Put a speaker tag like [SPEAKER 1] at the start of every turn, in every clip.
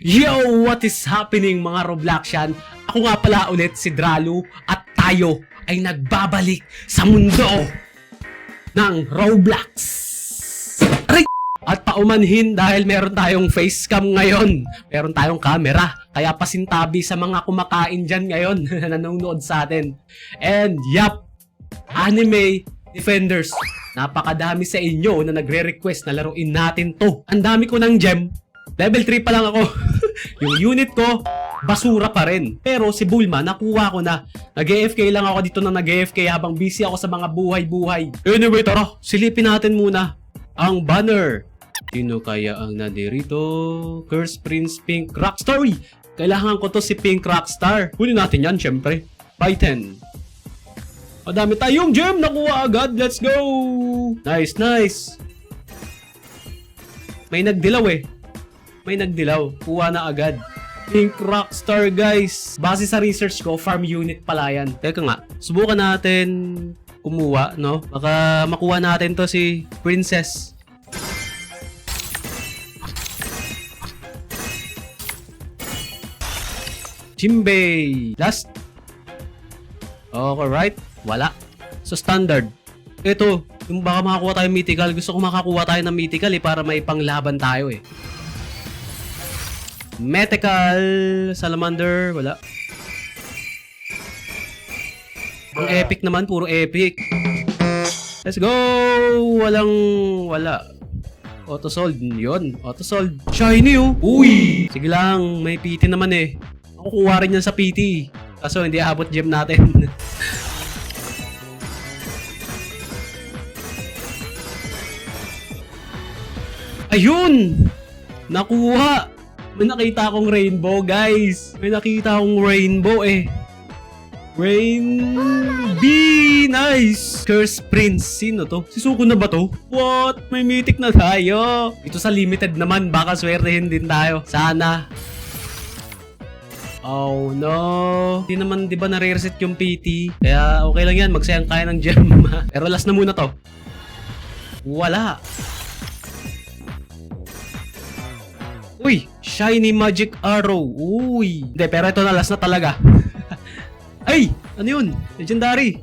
[SPEAKER 1] Yo! What is happening mga Robloxian? Ako nga pala ulit si Dralu at tayo ay nagbabalik sa mundo ng Roblox. At paumanhin dahil meron tayong facecam ngayon. Meron tayong camera. Kaya pasintabi sa mga kumakain dyan ngayon na nanonood sa atin. And yap, anime defenders. Napakadami sa inyo na nagre-request na laruin natin to. Ang dami ko ng gem. Level 3 pa lang ako. yung unit ko, basura pa rin. Pero si Bulma, nakuha ko na. Nag-AFK lang ako dito na nag-AFK habang busy ako sa mga buhay-buhay. Anyway, tara, silipin natin muna ang banner. Sino kaya ang nadirito? Curse Prince Pink Rockstar. Kailangan ko to si Pink Rockstar. Kunin natin yan, syempre. By 10. Madami tayong gem nakuha agad. Let's go! Nice, nice. May nagdilaw eh. May nagdilaw. Kuha na agad. Pink Rockstar guys. Base sa research ko, farm unit pala yan. Teka nga, subukan natin kumuha, no? Baka makuha natin to si Princess. Jimbei. Last. Okay, right? Wala. So, standard. Ito, yung baka makakuha tayo mythical. Gusto ko makakuha tayo ng mythical eh, para may panglaban tayo eh. Mythical. Salamander. Wala. Ang epic naman, puro epic. Let's go! Walang, wala. Auto-sold. Yun, auto-sold. Shiny oh! Uy! Sige lang, may PT naman eh. Ako kuha rin yan sa PT. Kaso hindi abot gem natin. Ayun! Nakuha! May nakita akong rainbow, guys. May nakita akong rainbow eh. Rain... B! Nice! Curse Prince. Sino to? Si Suko na ba to? What? May mythic na tayo. Ito sa limited naman. Baka swertehin din tayo. Sana. Oh no. Hindi naman 'di ba nare-reset yung PT. Kaya okay lang 'yan, magsayang kaya ng gem. Pero last na muna 'to. Wala. Uy, shiny magic arrow. Uy. Hindi, pero ito na last na talaga. Ay, ano 'yun? Legendary.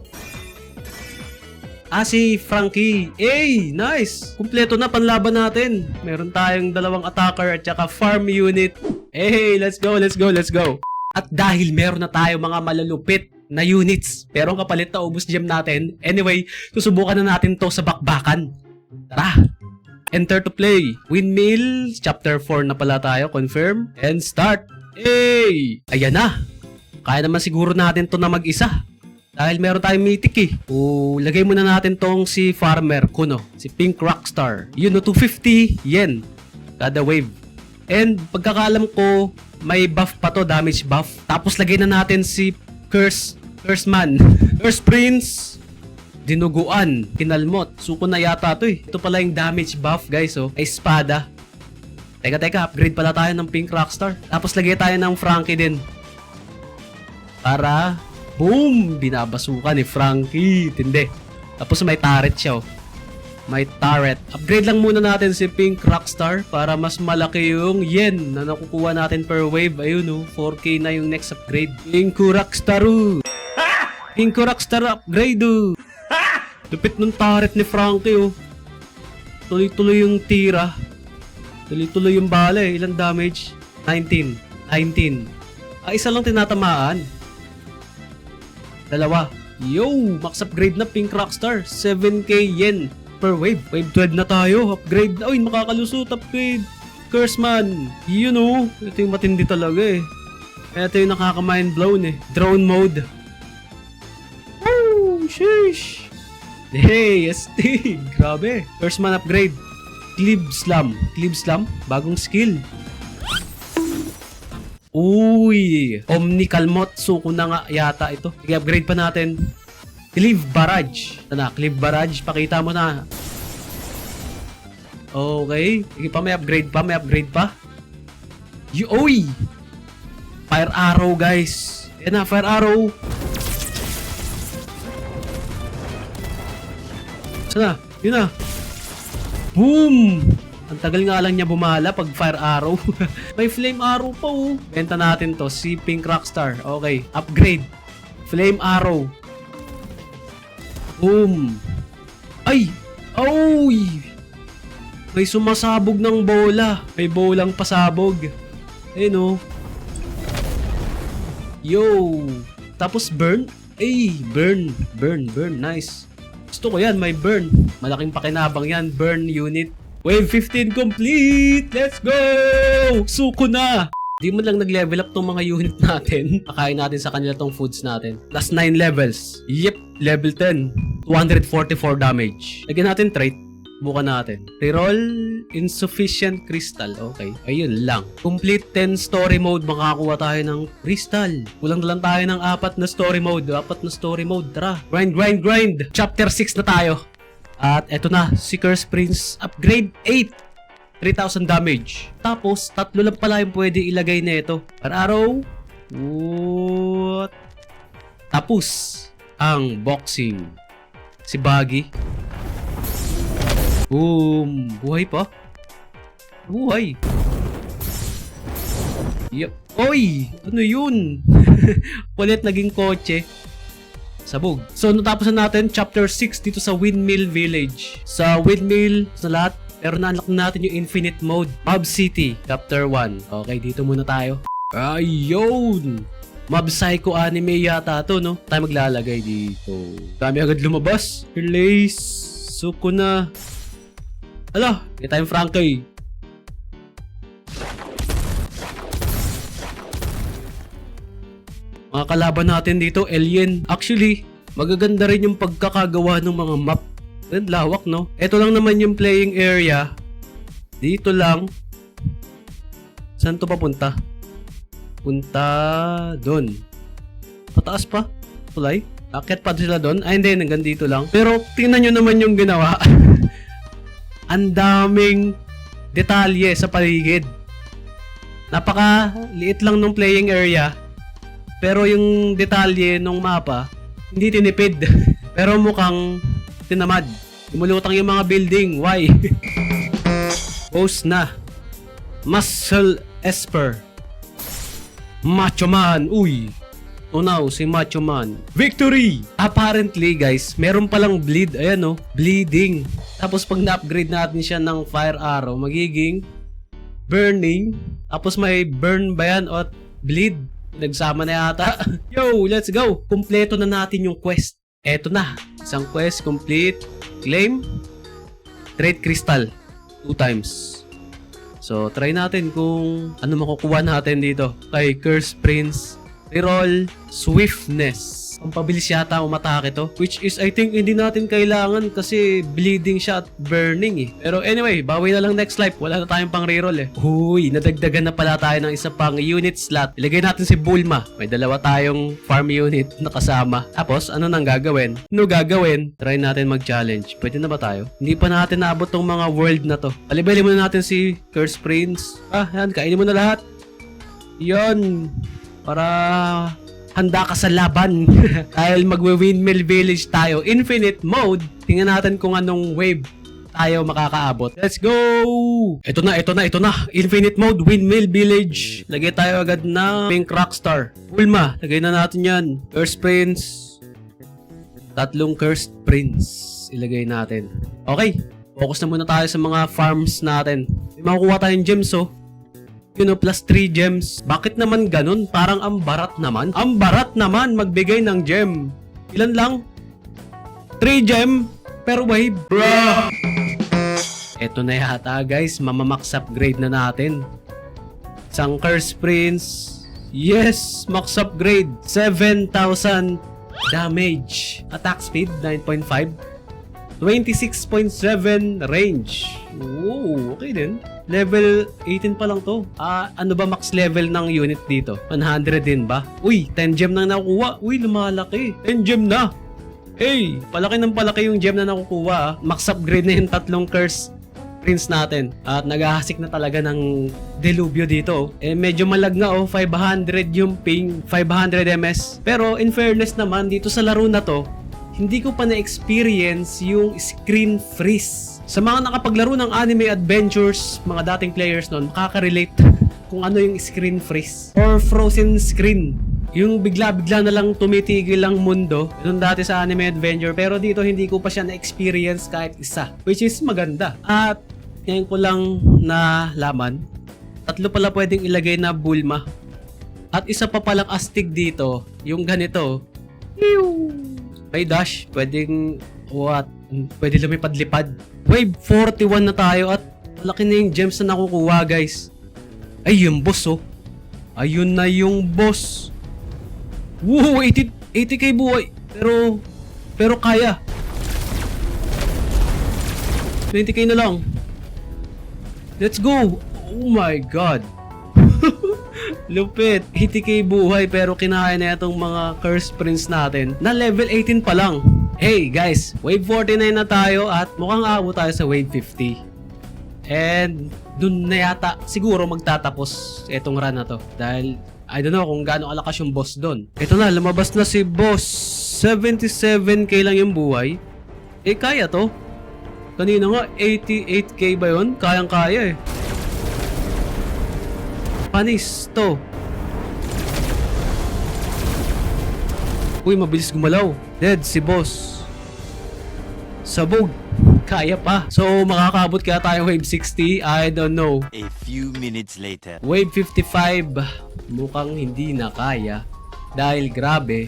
[SPEAKER 1] Ah, si Frankie. Ay, nice! Kumpleto na panlaban natin. Meron tayong dalawang attacker at saka farm unit. Hey, let's go, let's go, let's go. At dahil meron na tayo mga malalupit na units, pero ang kapalit na ubus gem natin, anyway, susubukan na natin to sa bakbakan. Tara! Enter to play. Windmill, chapter 4 na pala tayo, confirm, and start. Hey! Ayan na! Kaya naman siguro natin to na mag-isa. Dahil meron tayong mythic eh. O, lagay muna natin tong si Farmer Kuno. Si Pink Rockstar. Yun no, 250 yen. Kada wave. And pagkakalam ko, may buff pa to, damage buff. Tapos lagay na natin si Curse, Curse Man. Curse Prince. Dinuguan. Kinalmot. Suko na yata to eh. Ito pala yung damage buff guys oh. Ay espada. Teka teka, upgrade pala tayo ng Pink Rockstar. Tapos lagay tayo ng Frankie din. Para, boom! Binabasukan ni Frankie. Tindi. Tapos may turret siya oh. May turret. Upgrade lang muna natin si Pink Rockstar para mas malaki yung yen na nakukuha natin per wave. Ayun oh, 4k na yung next upgrade. Pink Rockstar oh. Pink Rockstar upgrade oh. Lupit ng turret ni Frankie oh. Tuloy-tuloy yung tira. Tuloy-tuloy yung bala eh. Ilang damage? 19. 19. Ah, isa lang tinatamaan. Dalawa. Yo! Max upgrade na Pink Rockstar. 7k yen per wave. Wave 12 na tayo. Upgrade na. Uy, makakalusot. Upgrade. Curse man. You know. Ito yung matindi talaga eh. Ito yung nakaka-mind blown eh. Drone mode. Oh, sheesh. Hey, astig. Grabe. Curse man upgrade. Clib Slam. Clib Slam? Bagong skill. Uy! Omni Kalmot. Suko na nga yata ito. Sige, upgrade pa natin. Clive Barrage. Ito na, Barrage. Pakita mo na. Okay. Sige pa, may upgrade pa. May upgrade pa. Y Uy! Fire Arrow, guys. Yan na, Fire Arrow. Sana? Yun na. Boom! Ang tagal nga lang niya bumala pag fire arrow. May flame arrow pa oh. Benta natin to. Si Pink Rockstar. Okay. Upgrade. Flame arrow. Boom. Ay! Oy! May sumasabog ng bola. May bolang pasabog. Ayun oh. Yo! Tapos burn? Ay, burn. Burn, burn. Nice. Gusto ko yan, may burn. Malaking pakinabang yan, burn unit. Wave 15 complete! Let's go! Suko na! Di mo lang nag-level up tong mga unit natin. Kakain natin sa kanila tong foods natin. Plus 9 levels. Yep, level 10. 244 damage. Lagyan natin trait. Buka natin. Reroll insufficient crystal. Okay. Ayun lang. Complete 10 story mode. Makakuha tayo ng crystal. Kulang na lang tayo ng apat na story mode. Apat na story mode. Tara. Grind, grind, grind. Chapter 6 na tayo. At eto na. Seeker's Prince. Upgrade 8. 3,000 damage. Tapos, tatlo lang pala yung pwede ilagay na ito. Per arrow. What? Tapos, ang boxing. Si Baggy. Boom! Buhay pa? Buhay! Yup. Oy! Ano yun? Palit naging kotse. Sabog. So, natapos na natin chapter 6 dito sa Windmill Village. Sa Windmill, sa lahat, pero na-unlock na natin yung Infinite Mode. Mob City, chapter 1. Okay, dito muna tayo. Ayun! Mob Psycho anime yata to, no? Tayo maglalagay dito. Dami agad lumabas. Release. Suko na. Ala, hindi tayong Frankie. Mga kalaban natin dito, alien. Actually, magaganda rin yung pagkakagawa ng mga map. Ang lawak, no? Ito lang naman yung playing area. Dito lang. Saan to papunta? Punta doon. Pataas pa? Tulay? Akit pa sila doon? Ay, hindi. Hanggang dito lang. Pero, tingnan nyo naman yung ginawa. Ang daming detalye sa paligid. Napaka liit lang ng playing area. Pero yung detalye ng mapa, hindi tinipid. Pero mukhang tinamad. Lumulutang yung mga building. Why? Post na. Muscle Esper. Macho Man. Uy. Tunaw si Macho Man. Victory! Apparently guys, meron palang bleed. Ayan oh, bleeding. Tapos pag na-upgrade natin siya ng fire arrow, magiging burning. Tapos may burn ba yan o bleed? Nagsama na yata. Yo, let's go! Kompleto na natin yung quest. Eto na. Isang quest complete. Claim. Trade crystal. Two times. So, try natin kung ano makukuha natin dito. Kay Curse Prince. Reroll Swiftness. Ang pabilis yata umatake to. Which is, I think, hindi natin kailangan kasi bleeding siya at burning eh. Pero anyway, bawi na lang next life. Wala na tayong pang reroll eh. Uy, nadagdagan na pala tayo ng isa pang unit slot. Ilagay natin si Bulma. May dalawa tayong farm unit na kasama. Tapos, ano nang gagawin? Ano gagawin? Try natin mag-challenge. Pwede na ba tayo? Hindi pa natin naabot tong mga world na to. Palibali muna natin si Curse Prince. Ah, yan. Kainin mo na lahat. Yon. Para handa ka sa laban. Dahil magwe-windmill village tayo. Infinite mode. Tingnan natin kung anong wave tayo makakaabot. Let's go! Ito na, ito na, ito na. Infinite mode, windmill village. Lagay tayo agad na pink rockstar. Bulma, lagay na natin yan. Cursed Prince. Tatlong Cursed Prince. Ilagay natin. Okay. Focus na muna tayo sa mga farms natin. May makukuha tayong gems oh you know, plus 3 gems. Bakit naman ganun? Parang ang barat naman. Ang barat naman magbigay ng gem. Ilan lang? 3 gem per wave. Bruh! Eto na yata guys, mamamax upgrade na natin. Isang Curse Prince. Yes, max upgrade. 7,000 damage. Attack speed, 9.5. 26.7 range. Oo, okay din. Level 18 pa lang to. Ah, ano ba max level ng unit dito? 100 din ba? Uy, 10 gem na nakukuha. Uy, lumalaki. 10 gem na. Hey, palaki ng palaki yung gem na nakukuha. Ah. Max upgrade na yung tatlong curse prince natin. At naghahasik na talaga ng delubyo dito. Eh, medyo malag nga oh, 500 yung ping, 500 ms. Pero in fairness naman, dito sa laro na to, hindi ko pa na-experience yung screen freeze. Sa mga nakapaglaro ng anime adventures, mga dating players noon, makaka-relate kung ano yung screen freeze or frozen screen. Yung bigla-bigla na lang tumitigil ang mundo, yun dati sa anime adventure, pero dito hindi ko pa siya na-experience kahit isa, which is maganda. At ngayon ko lang nalaman, tatlo pala pwedeng ilagay na Bulma. At isa pa palang astig dito, yung ganito, may dash, pwedeng what, pwede lumipad-lipad. Wave 41 na tayo at laki na yung gems na nakukuha guys. Ay, yung boss oh. Ayun na yung boss. Wow, 80, 80k buhay. Pero, pero kaya. 20k na lang. Let's go. Oh my god. Lupit. 80k buhay pero kinaya na itong mga curse prince natin na level 18 pa lang. Hey guys, wave 49 na tayo at mukhang aabot tayo sa wave 50. And dun na yata siguro magtatapos itong run na to. Dahil I don't know kung gaano kalakas yung boss doon. Ito na, lumabas na si boss. 77k lang yung buhay. Eh kaya to. Kanina nga 88k ba yun? Kayang kaya eh. Panis to. Uy, mabilis gumalaw. Dead si boss. Sabog. Kaya pa. So, makakabot kaya tayo wave 60? I don't know.
[SPEAKER 2] A few minutes later.
[SPEAKER 1] Wave 55, mukhang hindi na kaya. Dahil grabe,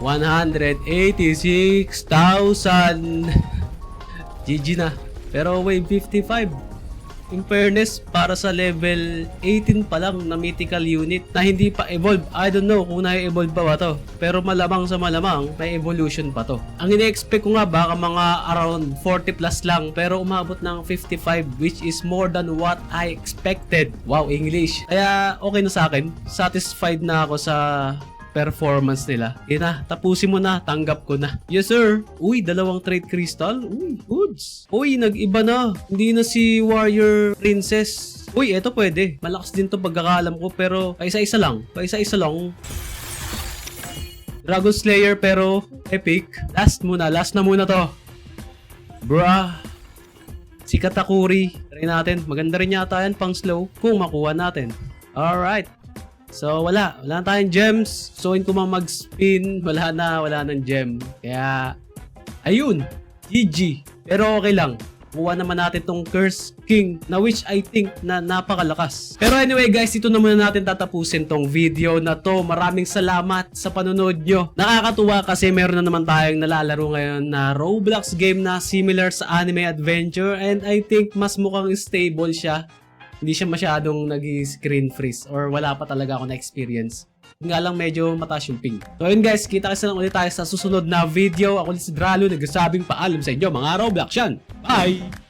[SPEAKER 1] 186,000. GG na. Pero wave 55, in fairness, para sa level 18 pa lang na mythical unit na hindi pa evolve. I don't know kung na-evolve pa ba to. Pero malamang sa malamang, may evolution pa to. Ang ine-expect ko nga baka mga around 40 plus lang pero umabot ng 55 which is more than what I expected. Wow, English. Kaya okay na sa akin. Satisfied na ako sa performance nila. Yun na, tapusin mo na, tanggap ko na. Yes sir. Uy, dalawang trade crystal. Uy, goods. Uy, nag-iba na. Hindi na si warrior princess. Uy, eto pwede. Malakas din to pagkakaalam ko pero paisa-isa lang. Paisa-isa lang. Dragon Slayer pero epic. Last muna, last na muna to. Bruh. Si Katakuri. Try natin. Maganda rin yata yan pang slow kung makuha natin. Alright. So, wala. Wala tayong gems. So, in ko mang mag-spin, wala na, wala nang gem. Kaya, ayun. GG. Pero okay lang. Kuha naman natin tong Curse King na which I think na napakalakas. Pero anyway guys, ito na muna natin tatapusin tong video na to. Maraming salamat sa panonood nyo. Nakakatuwa kasi meron na naman tayong nalalaro ngayon na Roblox game na similar sa anime adventure and I think mas mukhang stable siya hindi siya masyadong nag-screen freeze or wala pa talaga ako na experience. Yun nga lang medyo mataas yung ping. So yun guys, kita kasi lang ulit tayo sa susunod na video. Ako ulit si Dralo, nagsasabing paalam sa inyo mga Roblox yan. Bye!